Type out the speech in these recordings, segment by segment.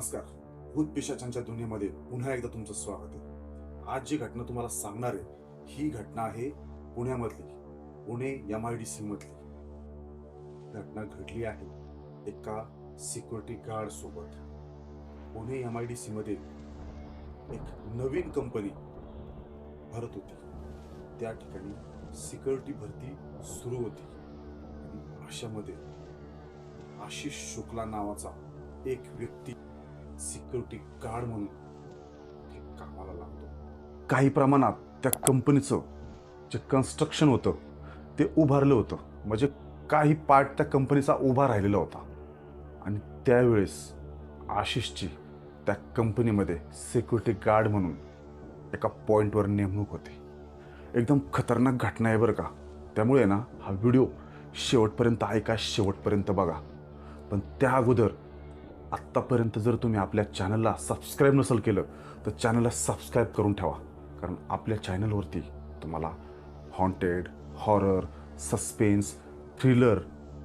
नमस्कार. भूत पिशाचांच्या दुनियेमध्ये पुन्हा एकदा तुमचं स्वागत आहे. आज जी घटना तुम्हाला सांगणार आहे ही घटना आहे पुण्यामधली Pune M I D C मधली. घटना घडली आहे एका सिक्युरिटी गार्ड सोबत. Pune M I D C मध्ये एक नवीन कंपनी भरत होती. त्या ठिकाणी सिक्युरिटी भरती सुरू होती. आणि अशामध्ये आशिष शुक्ला नावाचा एक व्यक्ती सिक्युरिटी गार्ड म्हणून कामाला लागतो. काही प्रमाणात त्या कंपनीचं जे कन्स्ट्रक्शन होतं ते उभारलं होतं. म्हणजे काही पार्ट त्या कंपनीचा उभा राहिलेला होता. आणि त्यावेळेस आशिषची त्या कंपनीमध्ये सिक्युरिटी गार्ड म्हणून एका पॉईंटवर नेमणूक होती. एकदम खतरनाक घटना आहे बरं का. त्यामुळे ना हा व्हिडिओ शेवटपर्यंत ऐका शेवटपर्यंत बघा. पण त्या अगोदर आत्तापर्यंत जर तुम्ही आपल्या चॅनलला सबस्क्राईब नसेल केलं तर चॅनलला सबस्क्राईब करून ठेवा. कारण आपल्या चॅनलवरती तुम्हाला हॉन्टेड हॉरर सस्पेन्स थ्रिलर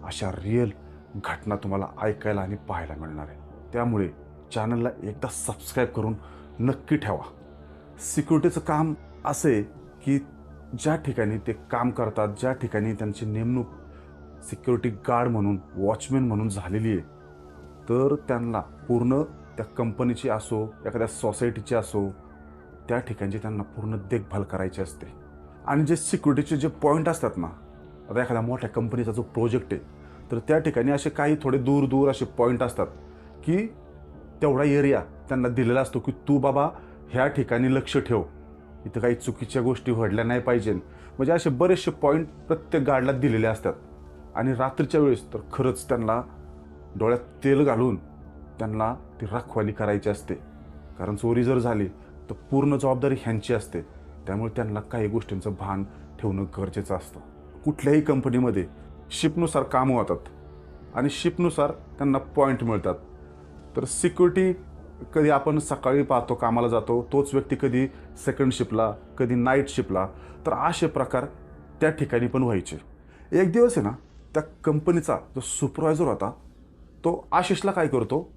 अशा रिअल घटना तुम्हाला ऐकायला आणि पाहायला मिळणार आहे. त्यामुळे चॅनलला एकदा सबस्क्राईब करून नक्की ठेवा. सिक्युरिटीचं काम असं आहे की ज्या ठिकाणी ते काम करतात ज्या ठिकाणी त्यांची नेमणूक सिक्युरिटी गार्ड म्हणून वॉचमॅन म्हणून झालेली आहे तर त्यांना पूर्ण त्या कंपनीची असो एखाद्या सोसायटीची असो त्या ठिकाणची त्यांना पूर्ण देखभाल करायची असते. आणि जे सिक्युरिटीचे जे पॉईंट असतात ना आता एखाद्या मोठ्या कंपनीचा जो प्रोजेक्ट आहे तर त्या ठिकाणी असे काही थोडे दूर दूर असे पॉईंट असतात की तेवढा एरिया त्यांना दिलेला असतो की तू बाबा ह्या ठिकाणी लक्ष ठेव. इथं काही चुकीच्या गोष्टी घडल्या नाही पाहिजे. म्हणजे असे बरेचसे पॉईंट प्रत्येक गार्डला दिलेले असतात. आणि रात्रीच्या वेळेस तर खरंच त्यांना डोळ्यात तेल घालून त्यांना ती राखवाली करायची असते. कारण चोरी जर झाली तर पूर्ण जबाबदारी ह्यांची असते. त्यामुळे त्यांना काही गोष्टींचं भान ठेवणं गरजेचं असतं. कुठल्याही कंपनीमध्ये शिपनुसार कामं होतात आणि शिपनुसार त्यांना पॉईंट मिळतात. तर सिक्युरिटी कधी आपण सकाळी पाहतो कामाला जातो तोच व्यक्ती कधी सेकंड शिपला कधी नाईट शिपला तर असे प्रकार त्या ठिकाणी पण व्हायचे. एक दिवस आहे ना त्या कंपनीचा जो सुपरवायझर होता तो आशिषला काय करतो?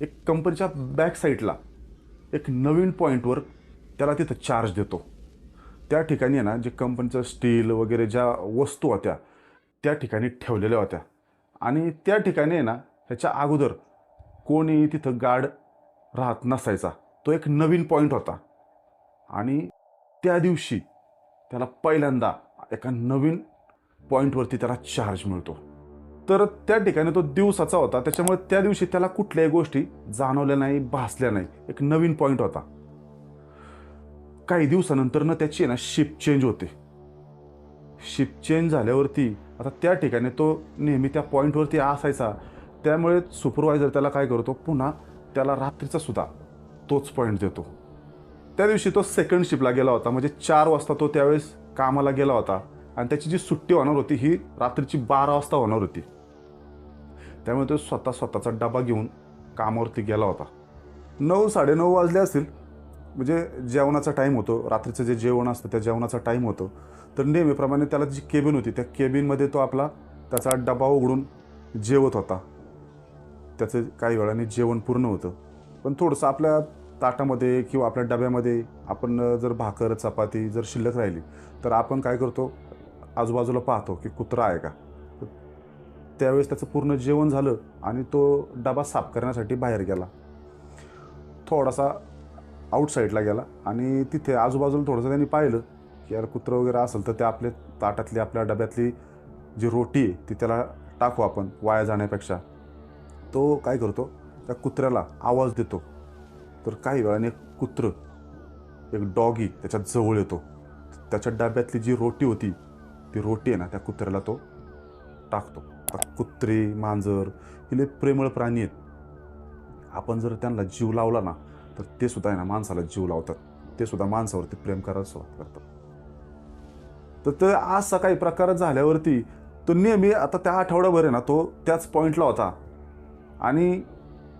एक कंपनीच्या बॅक साईडला एक नवीन पॉईंटवर त्याला तिथं चार्ज देतो. त्या ठिकाणी आहे ना जे कंपनीचं स्टील वगैरे ज्या वस्तू होत्या त्या ठिकाणी ठेवलेल्या होत्या. आणि त्या ठिकाणी आहे ना ह्याच्या अगोदर कोणी तिथं गार्ड राहत नसायचा. तो एक नवीन पॉईंट होता. आणि त्या दिवशी त्याला पहिल्यांदा एका नवीन पॉईंटवरती त्याला चार्ज मिळतो. तर त्या ठिकाणी तो दिवसाचा होता. त्याच्यामुळे त्या दिवशी त्याला कुठल्याही गोष्टी जाणवल्या नाही भासल्या नाही. एक नवीन पॉईंट होता. काही दिवसानंतर ना त्याची ना शिप चेंज होते. शिप चेंज झाल्यावरती आता त्या ठिकाणी तो नेहमी त्या पॉईंटवरती असायचा. त्यामुळे सुपरवायझर त्याला काय करतो पुन्हा त्याला रात्रीचा सुद्धा तोच पॉईंट देतो. त्या दिवशी तो सेकंड शिपला गेला होता. म्हणजे चार वाजता तो त्यावेळेस कामाला गेला होता. आणि त्याची जी सुट्टी होणार होती ही रात्रीची बारा वाजता होणार होती. त्यामुळे तो स्वतः स्वतःचा डबा घेऊन कामावरती गेला होता. नऊ साडेनऊ वाजले असतील. म्हणजे जेवणाचा टाईम होतो. रात्रीचं जे जेवण असतं त्या जेवणाचा टाईम होतो. तर नेहमीप्रमाणे त्याला जी केबिन होती त्या केबिनमध्ये तो आपला त्याचा डबा उघडून जेवत होता. त्याचं काही वेळाने जेवण पूर्ण होतं. पण थोडंसं आपल्या ताटामध्ये किंवा आपल्या डब्यामध्ये आपण जर भाकर चपाती जर शिल्लक राहिली तर आपण काय करतो? आजूबाजूला पाहतो की कुत्रा आहे का? त्यावेळेस त्याचं पूर्ण जेवण झालं आणि तो डबा साफ करण्यासाठी बाहेर गेला. थोडासा आउटसाईडला गेला आणि तिथे आजूबाजूला थोडंसं त्यांनी पाहिलं की यार कुत्रं वगैरे असेल तर ते आपल्या ताटातली आपल्या डब्यातली जी रोटी आहे ती त्याला टाकू आपण वाया जाण्यापेक्षा. तो काय करतो त्या कुत्र्याला आवाज देतो. तर काही वेळाने एक कुत्रं एक डॉगी त्याच्यात जवळ येतो. त्याच्या डब्यातली जी रोटी होती ती रोटी आहे ना त्या कुत्र्याला तो टाकतो. आता कुत्रे मांजर हे लय प्रेमळ प्राणी आहेत. आपण जर त्यांना जीव लावला ना तर ते सुद्धा आहे ना माणसाला जीव लावतात. ते सुद्धा माणसावरती प्रेम करायला सुरुवात करतात. तर ते असा काही प्रकार झाल्यावरती तो नेहमी आता त्या आठवड्याभर आहे ना तो त्याच पॉईंटला होता. आणि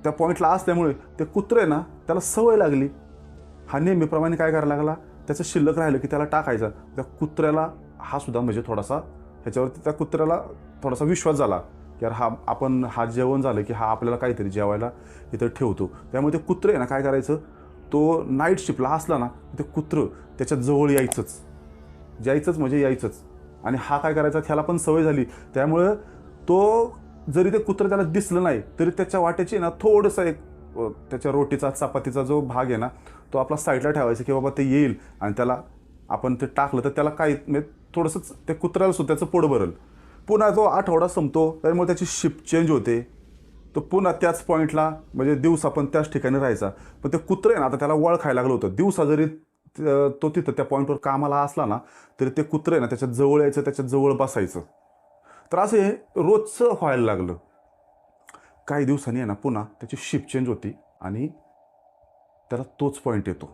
त्या पॉईंटला असल्यामुळे ते कुत्रे ना त्याला सवय लागली. हा नेहमीप्रमाणे काय करायला लागला? त्याचं शिल्लक राहिलं की त्याला टाकायचं. त्या कुत्र्याला हा सुद्धा म्हणजे थोडासा ह्याच्यावरती त्या कुत्र्याला थोडासा विश्वास झाला की यार हा आपण हा जेवण झालं की हा आपल्याला काहीतरी जेवायला इथं ठेवतो. त्यामुळे ते कुत्रं आहे ना काय करायचं? तो नाईट शिफ्टला असला ना ते कुत्रं त्याच्याजवळ यायचंच. जायचंच म्हणजे यायचंच. आणि हा काय करायचा त्याला पण सवय झाली. त्यामुळं तो जरी ते कुत्रं त्याला दिसलं नाही तरी त्याच्या वाट्याची ना थोडंसं एक त्याच्या रोटीचा चपातीचा जो भाग आहे ना तो आपला साईडला ठेवायचा की बाबा ते येईल. आणि त्याला आपण ते टाकलं तर त्याला काही म्हणजे थोडंसंच ते कुत्र्याला सुद्धा त्याचं पोट भरल. पुन्हा तो आठवडा संपतो त्यामुळे त्याची शिफ्ट चेंज होते. तो पुन्हा त्याच पॉईंटला म्हणजे दिवसा पण त्याच ठिकाणी राहायचा. पण ते कुत्रं आहे ना आता त्याला वळ खायला लागलं होतं. दिवसा जरी तो तिथं त्या पॉईंटवर कामाला असला ना तरी ते कुत्रं आहे ना त्याच्याजवळ यायचं त्याच्याजवळ बसायचं. तर असं हे रोजचं व्हायला लागलं. काही दिवसांनी आहे ना पुन्हा त्याची शिफ्ट चेंज होती आणि त्याला तोच पॉईंट येतो.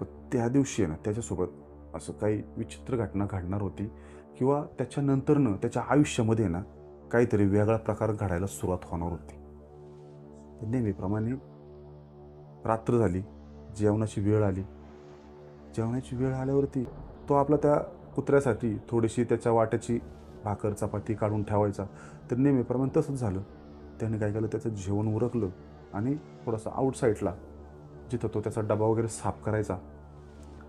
पण त्या दिवशी आहे ना त्याच्यासोबत असं काही विचित्र घटना घडणार होती. किंवा त्याच्यानंतरनं त्याच्या आयुष्यामध्ये ना काहीतरी वेगळा प्रकार घडायला सुरुवात होणार होती. तर नेहमीप्रमाणे रात्र झाली जेवणाची वेळ आली. जेवणाची वेळ आल्यावरती तो आपला त्या कुत्र्यासाठी थोडीशी त्याच्या वाट्याची भाकर चपाती काढून ठेवायचा. तर नेहमीप्रमाणे तसंच झालं. त्याने काय केलं त्याचं जेवण उरकलं आणि थोडंसं आउटसाईडला जिथं तो त्याचा डबा वगैरे साफ करायचा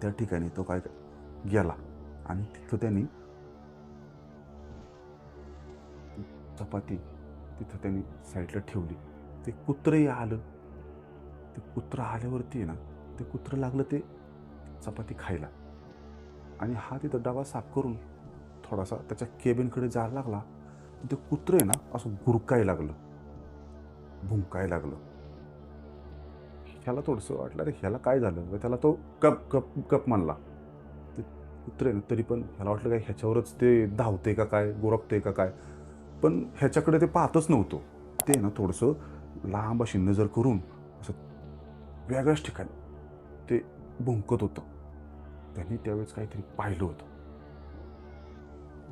त्या ठिकाणी तो काय गेला. आणि तिथं त्यांनी चपाती तिथं त्यांनी साईडला ठेवली. ते कुत्रंही आलं. ते कुत्रं आल्यावरती आहे ना ते कुत्रं लागलं ते चपाती खायला. आणि हा तिथं डबा साफ करून थोडासा त्याच्या केबिनकडे जायला लागला. ते कुत्रं आहे ना असं गुरकाय लागलं. भुंकाय लागलं. ह्याला थोडंसं वाटलं अरे ह्याला काय झालं? त्याला तो कप कप कप म्हणला ते कुत्रं आहे ना तरी पण ह्याला वाटलं काय ह्याच्यावरच ते धावते का काय गुरकते का काय? पण ह्याच्याकडे ते पाहतच नव्हतं. ते ना थोडंसं लांब अशी नजर करून असं वेगळ्याच ठिकाणी ते भुंकत होतं. त्यांनी त्यावेळेस काहीतरी पाहिलं होतं.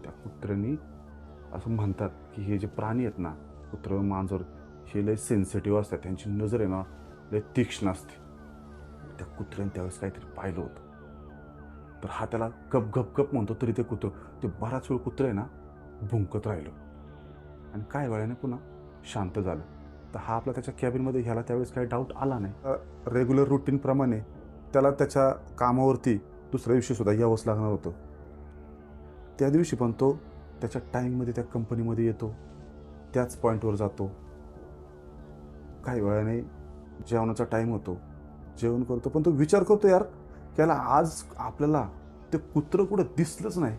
त्या कुत्र्यांनी असं म्हणतात की हे जे प्राणी आहेत ना कुत्र मांजर हे लय सेन्सिटिव्ह असतात. त्यांची नजर आहे ना लय तीक्ष्ण असते. त्या कुत्र्याने त्यावेळेस काहीतरी पाहिलं होतं. तर हा त्याला गप गप गप म्हणतो तरी ते कुत्रं ते बराच वेळ कुत्रं आहे ना भुंकत राहिलं. आणि काय वेळाने पुन्हा शांत झालं. तर हा आपला त्याच्या कॅबिनमध्ये ह्याला त्यावेळेस काही डाऊट आला नाही. रेग्युलर रुटीनप्रमाणे त्याला त्याच्या कामावरती दुसऱ्या दिवशी सुद्धा यावंच लागणार होतं. त्या दिवशी पण तो त्याच्या टाईममध्ये त्या कंपनीमध्ये येतो. त्याच पॉईंटवर जातो. काही वेळाने जेवणाचा टाईम होतो. जेवण करतो. पण तो विचार करतो यार त्याला आज आपल्याला ते कुत्रं कुठं दिसलंच नाही.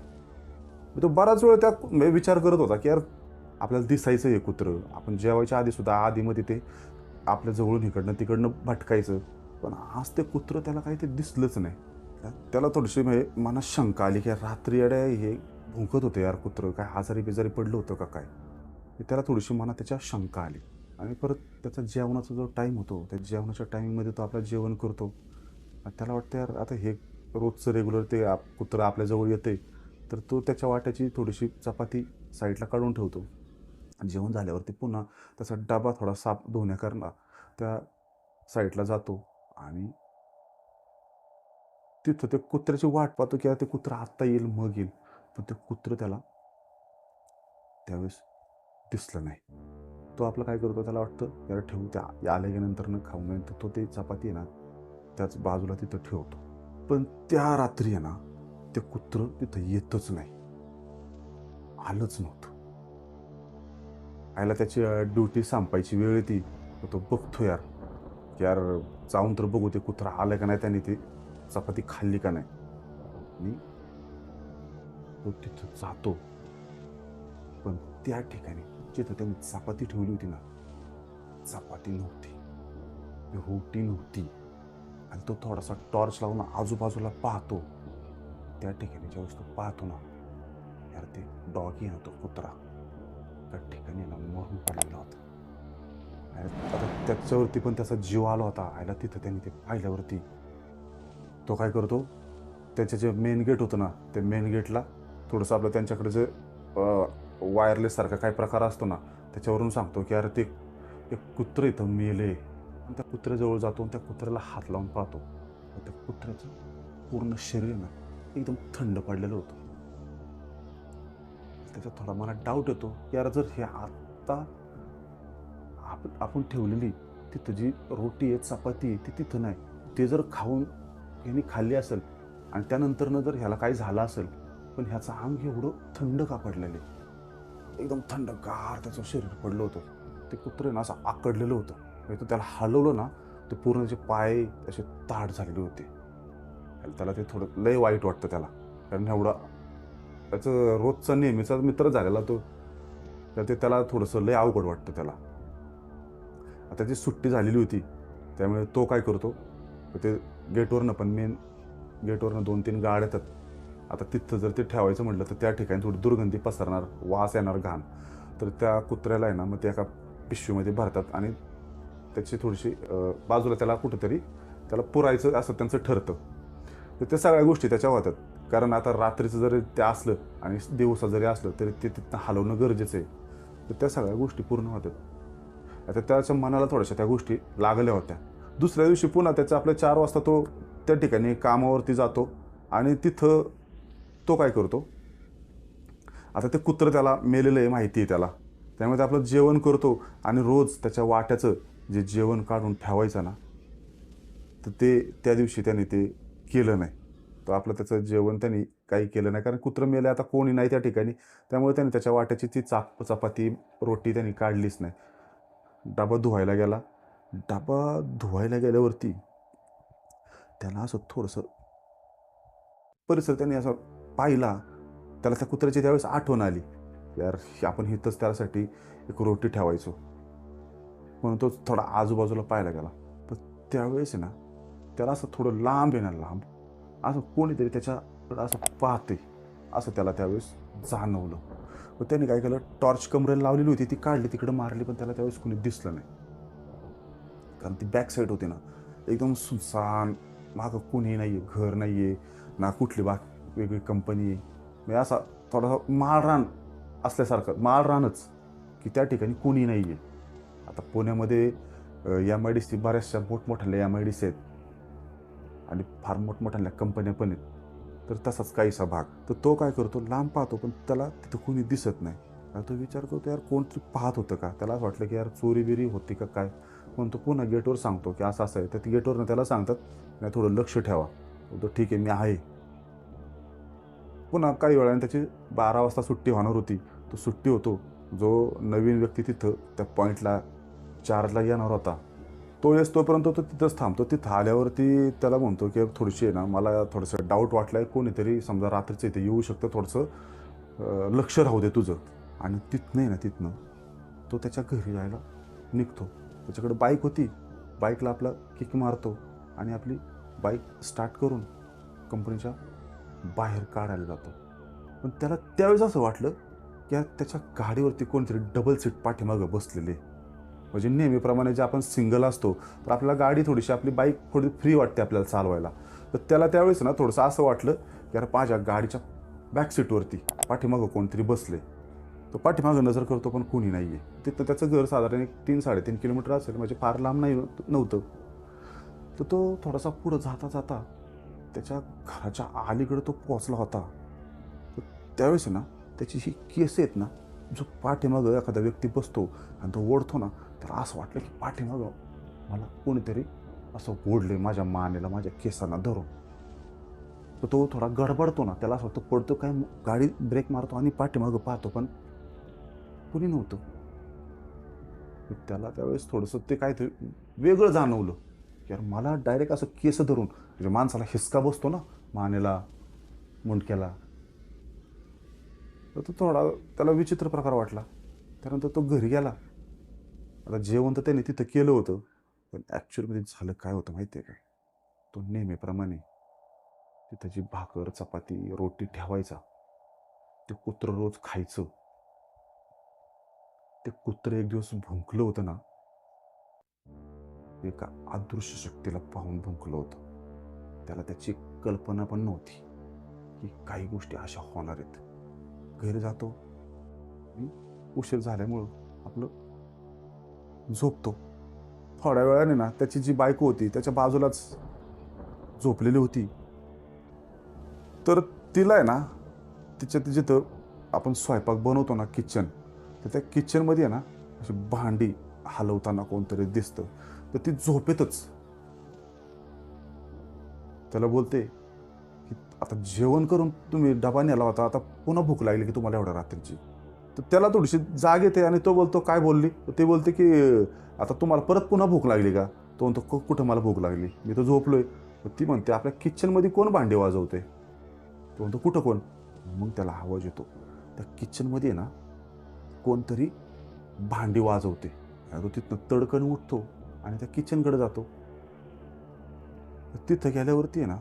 मी तो बराच वेळ त्या विचार करत होता की यार आपल्याला दिसायचं हे कुत्रं आपण जेवायच्या आधीसुद्धा आधीमध्ये ते आपल्या जवळून इकडनं तिकडनं भटकायचं. पण आज ते कुत्रं त्याला काही ते दिसलंच नाही. त्याला थोडीशी म्हणजे मनात शंका आली की रात्री अड्या हे भुंकत होतं यार कुत्रं. काय आजारी बिजारी पडलं होतं का काय? त्याला थोडीशी मनात त्याच्या शंका आली. आणि परत त्याचा जेवणाचा जो टाईम होतो त्या जेवणाच्या टाईममध्ये तो आपलं जेवण करतो. त्याला वाटतं यार आता हे रोजचं रेग्युलर ते आप कुत्रं आपल्याजवळ येते तर तो त्याच्या वाट्याची थोडीशी चपाती साईडला काढून ठेवतो. आणि जेवण झाल्यावरती पुन्हा त्याचा डबा थोडा साफ धुण्याकरता त्या साईडला जातो आणि तिथं ते कुत्र्याची वाट पाहतो की ते कुत्रं आत्ता येईल मग येईल. पण ते कुत्रं त्याला त्यावेळेस दिसलं नाही. तो आपलं काय करतो त्याला वाटतं यार ठेवू त्या आल्यानंतर न खाऊन तर तो ते चपाती आहे ना त्याच बाजूला तिथं ठेवतो. पण त्या रात्री आहे ना ते कुत्रं तिथं येतच नाही. आलंच नव्हतं. आयला त्याची ड्युटी संपायची वेळ येते तो बघतो यार. यार जाऊन तर बघू ते कुत्रा आलं का नाही त्याने ती. चपाती खाल्ली का नाही. आणि तो तिथं जातो. पण त्या ठिकाणी जिथं त्यांनी चपाती ठेवली होती ना चपाती नव्हती. रोटी नव्हती. आणि तो थोडासा टॉर्च लावून आजूबाजूला पाहतो. त्या ठिकाणी ज्यावेळेस तो पाहतो ना यार ते डॉगी आहे तो कुत्रा. एका ठिकाणी ना मरून पडलेला होता. आणि आता त्याच्यावरती पण त्याचा जीव आला होता. आयला तिथं त्यांनी ते पाहिल्यावरती. तो काय करतो त्याचे जे मेन गेट होतं ना ते मेन गेटला थोडंसं आपलं त्यांच्याकडे जे वायरलेस सारखा काही प्रकार असतो ना त्याच्यावरून सांगतो की अरे ते एक कुत्रं इथं मेले. आणि त्या कुत्र्याजवळ जातो आणि त्या कुत्र्याला हात लावून पाहतो. त्या कुत्र्याचं पूर्ण शरीर ना एकदम थंड पडलेलं होतं. त्याचा थोडा मला डाऊट येतो की यार जर हे आत्ता आपण आपण ठेवलेली तिथं जी रोटी आहे चपाती आहे ती तिथं नाही. ते जर खाऊन यांनी खाल्ली असेल आणि त्यानंतरनं जर ह्याला काही झालं असेल पण ह्याचं अंग एवढं थंड का पडलेलं आहे? एकदम थंड गार त्याचं शरीर पडलं होतं. ते कुत्रे ना असं आकडलेलं होतं. म्हणजे तो त्याला हलवलं ना ते पूर्ण जे पाय असे ताट झालेले होते. आणि त्याला ते थोडं लय वाईट वाटतं त्याला. कारण एवढं त्याचं रोजचा नेहमीचा मित्र झालेला तो तर ते त्याला थोडंसं लय अवघड वाटतं त्याला. आता त्याची सुट्टी झालेली होती त्यामुळे तो काय करतो ते गेटवरनं पण मेन गेटवरनं दोन तीन गाड येतात. आता तिथं जर ते ठेवायचं म्हटलं तर त्या ठिकाणी थोडी दुर्गंधी पसरणार वास येणार घाण. तर त्या कुत्र्याला आहे ना मग ते एका पिशवीमध्ये भरतात आणि त्याची थोडीशी बाजूला त्याला कुठंतरी त्याला पुरायचं असं त्यांचं ठरतं. तर त्या सगळ्या गोष्टी त्याच्या होतात. कारण आता रात्रीचं जरी ते असलं आणि दिवसा जरी असलं तरी ते तिथं हलवणं गरजेचं आहे. तर त्या सगळ्या गोष्टी पूर्ण होतात आता त्याच्या मनाला थोड्याशा त्या गोष्टी लागल्या होत्या. दुसऱ्या दिवशी पुन्हा त्याचा आपल्या चार वाजता तो त्या ठिकाणी कामावरती जातो आणि तिथं तो काय करतो? आता ते कुत्रं त्याला मेलेलं आहे माहिती आहे त्याला. त्यामुळे ते आपलं जेवण करतो आणि रोज त्याच्या वाट्याचं जे जेवण काढून ठेवायचं ना तर ते त्या दिवशी त्याने ते केलं नाही. तर आपलं त्याचं जेवण त्यांनी काही केलं नाही. कारण कुत्रं मेलं आता कोणी नाही त्या ठिकाणी. त्यामुळे त्यांनी त्याच्या वाट्याची ती चाप चपाती रोटी त्यांनी काढलीच नाही. डबा धुवायला गेला. डबा धुवायला गेल्यावरती त्याला असं थोडंसं परिसर त्यांनी असं पाहिला. त्याला त्या कुत्र्याची त्यावेळेस आठवण आली. यार आपण इथंच त्यासाठी एक रोटी ठेवायचो. म्हणून तो थोडा आजूबाजूला पाहायला गेला. पण त्यावेळेस ना त्याला असं थोडं लांब येणार लांब. असं कोणीतरी त्याच्याकडं असं पाहते असं त्याला त्यावेळेस जाणवलं. मग त्याने काय केलं? टॉर्च कमरेला लावलेली होती ती काढली तिकडं मारली पण त्याला त्यावेळेस कोणी दिसलं नाही. कारण ती बॅक साईड होती ना एकदम सुनसान मागं कुणी नाही आहे घर नाही आहे ना कुठली बा वेगळी कंपनी आहे. म्हणजे असा थोडासा माळरान असल्यासारखं माळरानच की त्या ठिकाणी कोणी नाही आहे आता पुण्यामध्ये एम आय डी सी बऱ्याचशा मोठमोठ्या एम आय डी सी आहेत. आणि फार मोठमोठ्या कंपन्या पण आहेत. तर तसाच काहीसा भाग. तर तो काय करतो लांब पाहतो पण त्याला तिथं कोणी दिसत नाही. आणि तो विचार करतो यार कोणतरी पाहत होतं का? त्याला असं वाटलं की यार चोरी बिरी होती का काय? पण तो पुन्हा गेटवर सांगतो की असं असं आहे. तर ती गेटवरनं त्याला सांगतात नाही थोडं लक्ष ठेवा. तो ठीक आहे मी आहे. पुन्हा काही वेळाने त्याची बारा वाजता सुट्टी होणार होती. तो सुट्टी होतो जो नवीन व्यक्ती तिथं त्या पॉईंटला चार्जला येणार होता. तो येस तोपर्यंत तो तिथंच थांबतो. तिथं आल्यावरती त्याला म्हणतो की थोडीशी आहे ना मला थोडंसं डाऊट वाटलं आहे कोणीतरी समजा रात्रीचं इथे येऊ शकतं थोडंसं लक्ष राहू दे तुझं. आणि तिथनं आहे ना तिथनं तो त्याच्या घरी जायला निघतो. त्याच्याकडे बाईक होती. बाईकला आपला किक मारतो आणि आपली बाईक स्टार्ट करून कंपनीच्या बाहेर काढायला जातो. पण त्याला त्यावेळेस असं वाटलं की त्याच्या गाडीवरती कोणतरी डबल सीट पाठीमागं बसलेले म्हणजे नेहमीप्रमाणे जे आपण सिंगल असतो तर आपल्याला गाडी थोडीशी आपली बाईक थोडी फ्री वाटते आपल्याला चालवायला. तर त्याला त्यावेळेस ना थोडंसं असं वाटलं की अरे माझ्या गाडीच्या बॅक सीटवरती पाठीमागं कोणतरी बसले तो पाठीमागं नजर करतो पण कोणी नाही आहे तिथं त्याचं घर साधारण एक तीन साडेतीन किलोमीटर असेल म्हणजे फार लांब नाही नव्हतं. तर तो थोडासा पुढं जाता जाता त्याच्या घराच्या अलीकडं तो पोचला होता. तर त्यावेळेस ना त्याची ही केस आहेत ना जो पाठीमागं एखादा व्यक्ती बसतो आणि तो ओढतो ना तर असं वाटलं की पाठीमागं मला कोणीतरी असं ओढले माझ्या मानेला माझ्या केसांना धरून. तर तो थोडा गडबडतो ना त्याला असं वाटतं पडतो काय गाडी ब्रेक मारतो आणि पाठीमागं पाहतो पण कुणी नव्हतं. त्याला त्यावेळेस थोडंसं ते काय ते वेगळं जाणवलं. की यार मला डायरेक्ट असं केस धरून म्हणजे माणसाला हिसका बसतो ना मानेला मुंडक्याला. तर तो थोडा त्याला विचित्र प्रकार वाटला. त्यानंतर तो घरी गेला. आता जेवण तर त्याने तिथं केलं होतं पण ॲक्च्युअलमध्ये झालं काय होतं माहिती आहे का? तो नेहमीप्रमाणे तिथं जी भाकर चपाती रोटी ठेवायचा ते कुत्रं रोज खायचं. ते कुत्रं एक दिवस भुंकलं होतं ना एका अदृश्य शक्तीला पाहून भुंकलं होतं. त्याला त्याची कल्पना पण नव्हती की काही गोष्टी अशा होणार आहेत. घरी जातो उशीर झाल्यामुळं आपलं झोपतो. थोड्या वेळाने ना त्याची जी बायको होती त्याच्या बाजूलाच झोपलेली होती. तर तिला आहे ना तिच्या जिथं आपण स्वयंपाक बनवतो ना किचन तर त्या किचनमध्ये आहे ना अशी भांडी हलवताना कोणतरी दिसतं. तर ती झोपेतच. त्याला बोलते की आता जेवण करून तुम्ही डबा नेला होता आता पुन्हा भूक लागली की तुम्हाला एवढ्या रात्रीची. तर त्याला थोडीशी जाग येते आणि तो बोलतो काय बोलली? ते बोलते की आता तुम्हाला परत पुन्हा भूक लागली का? तो म्हणतो कुठं मला भूक लागली? मी तर झोपलो आहे ती म्हणते आपल्या किचनमध्ये कोण भांडे वाजवते? तो म्हणतो कुठं कोण? मग त्याला आवाज येतो. त्या किचनमध्ये आहे ना कोणतरी भांडी वाजवते. तो तिथनं तडकन उठतो आणि त्या किचनकडे जातो. तर तिथं गेल्यावरती आहे ना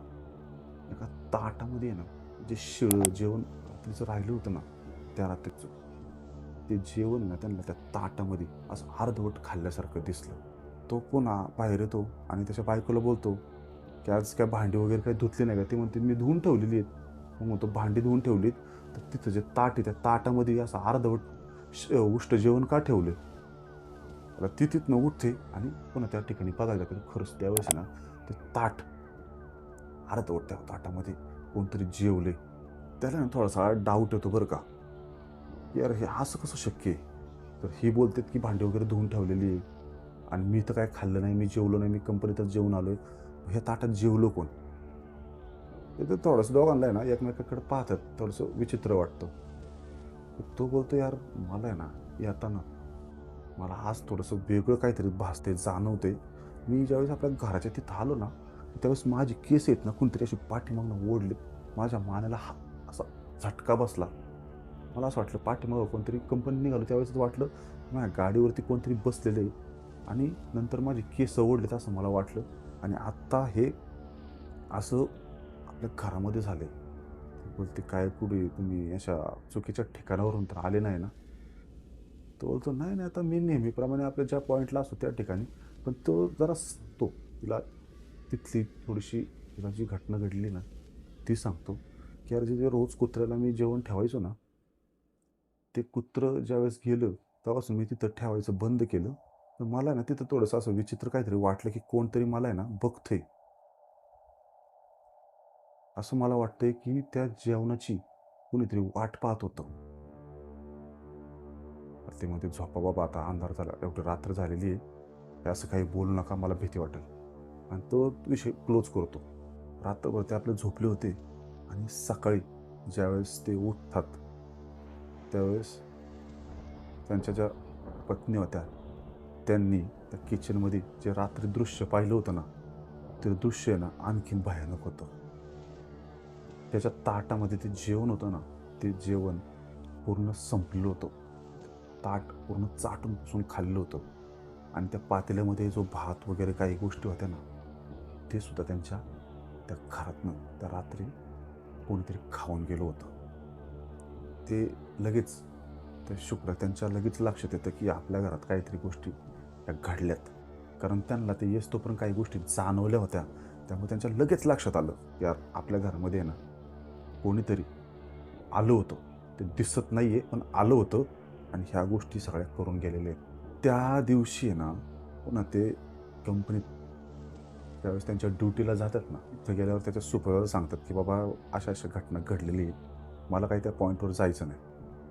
एका ताटामध्ये आहे ना जे शिळ जेवण रात्रीचं राहिलं होतं ना त्या रात्रीचं ते जेवण ना त्यांना त्या ताटामध्ये असं अर्धवट खाल्ल्यासारखं दिसलं. तो पुन्हा बाहेर येतो आणि त्याच्या बायकोला बोलतो की आज काय भांडी वगैरे काही धुतली नाही का? ते म्हणते मी धुवून ठेवलेली आहेत. मग म्हणतो भांडी धुवून ठेवलीत? तर तिथं जे ताट आहे त्या ताटामध्ये असं अर्धवट श- उष्ट जेवण का ठेवलं? आता ती तिथनं उठते आणि पुन्हा त्या ठिकाणी बघायला लागते. खरंच त्यावेळेस ना ते ताट अर्धवट त्या ताटामध्ये कोणतरी जेवले. त्याला ना थोडासा डाऊट येतो बरं का. यार हे असं कसं शक्य आहे? तर ही बोलतात की भांडी वगैरे धुवून ठेवलेली आहे. आणि मी तर काय खाल्लं नाही मी जेवलो नाही मी कंपनीतच जेवून आहे ह्या ताटात जेवलो कोण? तर थोडंसं दोघांना आहे ना एकमेकाकडे पाहतात. थोडंसं विचित्र वाटतं. तो बोलतो यार मला आहे ना येताना मला आज थोडंसं वेगळं काहीतरी भासते जाणवते मी ज्यावेळेस आपल्या घराच्या तिथं आलो ना त्यावेळेस माझी केस आहेत ना कोणतरी अशी पाठीमागनं ओढली. माझ्या मानेला हा असा झटका बसला. मला असं वाटलं पाठीमागं कोणतरी कंपनी निघालो त्यावेळेस वाटलं माझ्या गाडीवरती कोणतरी बसलेलं आहे. आणि नंतर माझे केस ओढलेत असं मला वाटलं. आणि आत्ता हे असं आपल्या घरामध्ये झालं आहे बोलते काय पुढे तुम्ही अशा चुकीच्या ठिकाणावरून तर आले नाही ना? तो बोलतो नाही नाही आता मी नेहमीप्रमाणे आपल्या ज्या पॉईंटला असतो त्या ठिकाणी. पण तो जरा सांगतो तिला तिथली थोडीशी तिला जी घटना घडली ना ती सांगतो. की अरे जे रोज कुत्र्याला मी जेवण ठेवायचो ना ते कुत्रं ज्यावेळेस गेलं तेव्हापासून मी तिथं ठेवायचं बंद केलं. तर मला ना तिथं थोडंसं असं विचित्र काहीतरी वाटलं की कोणतरी मला आहे ना बघतंय. असं मला वाटतंय की त्या जेवणाची कुणीतरी वाट पाहत होतं. ते म्हणते झोपा बाबा आता अंधार झाला एवढी रात्र झालेली आहे. असं काही बोलू नका मला भीती वाटेल. आणि तो विषय क्लोज करतो. रात्रभर ते आपले झोपले होते. आणि सकाळी ज्यावेळेस ते उठतात त्यावेळेस त्यांच्या ज्या पत्नी होत्या त्यांनी त्या किचनमध्ये जे रात्री दृश्य पाहिलं होतं ना ते दृश्य आहे ना आणखीन भयानक होतं. त्याच्या ताटामध्ये ते जेवण होतं ना ते जेवण पूर्ण संपलं होतं. ताट पूर्ण चाटून पुसून खाल्लं होतं. आणि त्या पातेल्यामध्ये जो भात वगैरे काही गोष्टी होत्या ना ते सुद्धा त्यांच्या त्या घरातनं त्या रात्री कोणीतरी खाऊन गेलं होतं. ते लगेच त्या शुक्र त्यांच्या लगेच लक्षात येतं की आपल्या घरात काहीतरी गोष्टी या घडल्यात. कारण त्यांना ते येस तोपर्यंत काही गोष्टी जाणवल्या होत्या. त्यामुळे त्यांच्या लगेच लक्षात आलं की यार आपल्या घरामध्ये आहे ना कोणीतरी आलं होतं. ते दिसत नाही आहे पण आलं होतं. आणि ह्या गोष्टी सगळ्या करून गेलेल्या आहेत. त्या दिवशी आहे ना पुन्हा ते कंपनीत त्यावेळेस त्यांच्या ड्युटीला जातात ना. तिथं गेल्यावर त्याच्या सुपरवायझर सांगतात की बाबा अशा अशा घटना घडलेली आहे मला काही त्या पॉईंटवर जायचं नाही.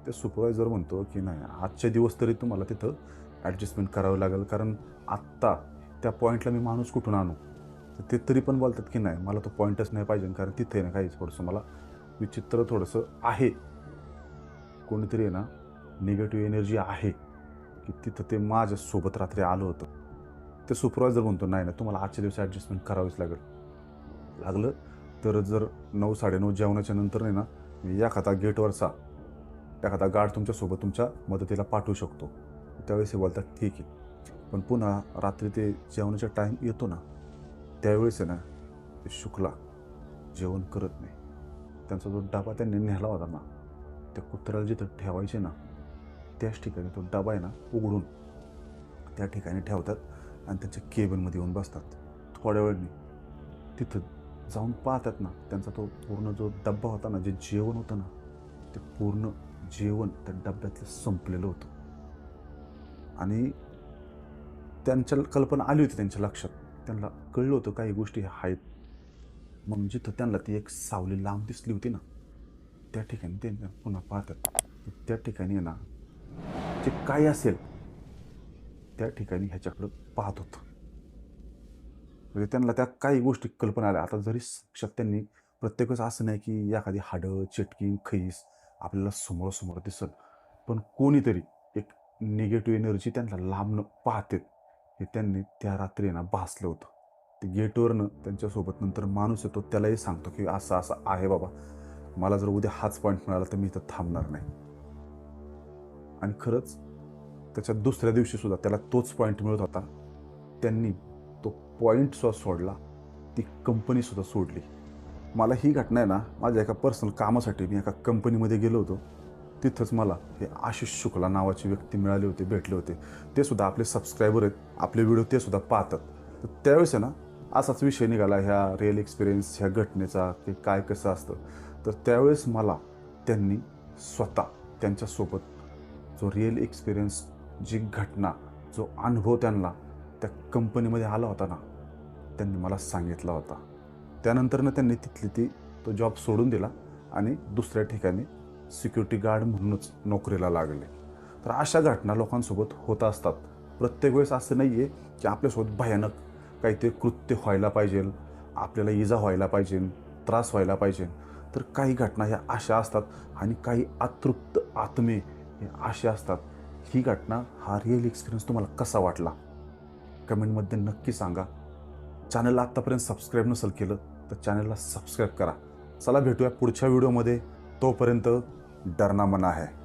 ते सुपरवायझर म्हणतो की नाही आजचे दिवस तरी तुम्हाला तिथं ॲडजस्टमेंट करावं लागेल. कारण आत्ता त्या पॉईंटला मी माणूस कुठून आणू? तर ते तरी पण बोलतात की नाही मला तो पॉईंटच नाही पाहिजे. कारण तिथे ना काही थोडंसं मला विचित्र थोडंसं आहे. कोणीतरी आहे ना निगेटिव्ह एनर्जी आहे. की तिथं ते माझ्यासोबत रात्री आलं होतं. ते सुपरवायझर म्हणतो नाही ना तुम्हाला आजच्या दिवशी ॲडजस्टमेंट करावीच लागेल. लागलं तर जर नऊ साडेनऊ जेवणाच्या नंतर नाही ना मी एखादा गेटवरचा एखादा गार्ड तुमच्यासोबत तुमच्या मदतीला पाठवू शकतो. त्यावेळेस हे बोलतात ठीक आहे. पण पुन्हा रात्री ते जेवणाचा टाईम येतो ना त्यावेळेस आहे ना ते शुक्ला जेवण करत नाही. त्यांचा जो डबा त्यांनी नेला होता ना त्या कुत्र्याला जिथं ठेवायचे ना त्याच ठिकाणी तो डबा आहे ना उघडून त्या ठिकाणी ठेवतात आणि त्यांच्या केबिनमध्ये येऊन बसतात. थोड्या वेळाने तिथं जाऊन पाहतात ना त्यांचा तो पूर्ण जो डब्बा होता ना जे जेवण होतं ना ते पूर्ण जेवण त्या डब्यातलं संपलेलं होतं. आणि त्यांच्या कल्पना आली होती त्यांच्या लक्षात. त्यांना कळलं होतं काही गोष्टी आहेत मग जिथं त्यांना ती एक सावली लांब दिसली होती ना त्या ठिकाणी ते पुन्हा पाहतात. त्या ठिकाणी ना जे काय असेल त्या ठिकाणी ह्याच्याकडं पाहत होतं. म्हणजे त्यांना त्या काही गोष्टी कल्पना आल्या. आता जरी शिक्षक त्यांनी प्रत्येकच असं नाही की एखादी हाडं चटकी खैस आपल्याला समोर समोर दिसत. पण कोणीतरी एक निगेटिव्ह एनर्जी त्यांना लांबणं पाहतेत हे त्यांनी त्या रात्री ना भासलं होतं. ते गेटवरनं त्यांच्यासोबत नंतर माणूस येतो त्यालाही सांगतो की असं असं आहे बाबा. मला जर उद्या हाच पॉईंट मिळाला तर मी इथं थांबणार नाही. आणि खरंच त्याच्या दुसऱ्या दिवशी सुद्धा त्याला तोच पॉईंट मिळत होता. त्यांनी पॉईंटसुद्धा पॉईंट सुद्धा सोडला. ती कंपनी सुद्धा सोडली. मला ही घटना आहे ना माझ्या एका पर्सनल कामासाठी मी एका कंपनीमध्ये गेलो होतो. तिथंच मला हे आशिष शुक्ला नावाची व्यक्ती मिळाली होती भेटले होते. ते सुद्धा आपले सबस्क्रायबर आहेत आपले व्हिडिओ ते सुद्धा पाहतात. तर त्यावेळेस आहे ना असाच विषय निघाला ह्या रिअल एक्सपिरियन्स ह्या घटनेचा की काय कसं असतं. तर त्यावेळेस मला त्यांनी स्वतः त्यांच्यासोबत जो रिअल एक्सपिरियन्स जी घटना जो अनुभव त्यांना त्या कंपनीमध्ये आला होता ना त्यांनी मला सांगितला होता. त्यानंतरनं त्यांनी तिथली ती तो जॉब सोडून दिला आणि दुसऱ्या ठिकाणी सिक्युरिटी गार्ड म्हणूनच नोकरीला लागले. तर अशा घटना लोकांसोबत होत असतात. प्रत्येक वेळेस असं नाही आहे की आपल्यासोबत भयानक काहीतरी कृत्य व्हायला पाहिजे आपल्याला इजा व्हायला पाहिजे त्रास व्हायला पाहिजे. तर काही घटना ह्या अशा असतात आणि काही अतृप्त आत्मे हे असे असतात. ही घटना हा रिअल एक्सपिरियन्स तुम्हाला कसा वाटला? कमेंटमध्ये नक्की सांगा. चॅनलला आत्तापर्यंत सबस्क्राईब नसेल केलं तर चॅनलला सबस्क्राईब करा. चला भेटूया पुढच्या व्हिडिओमध्ये तोपर्यंत डरना मना है.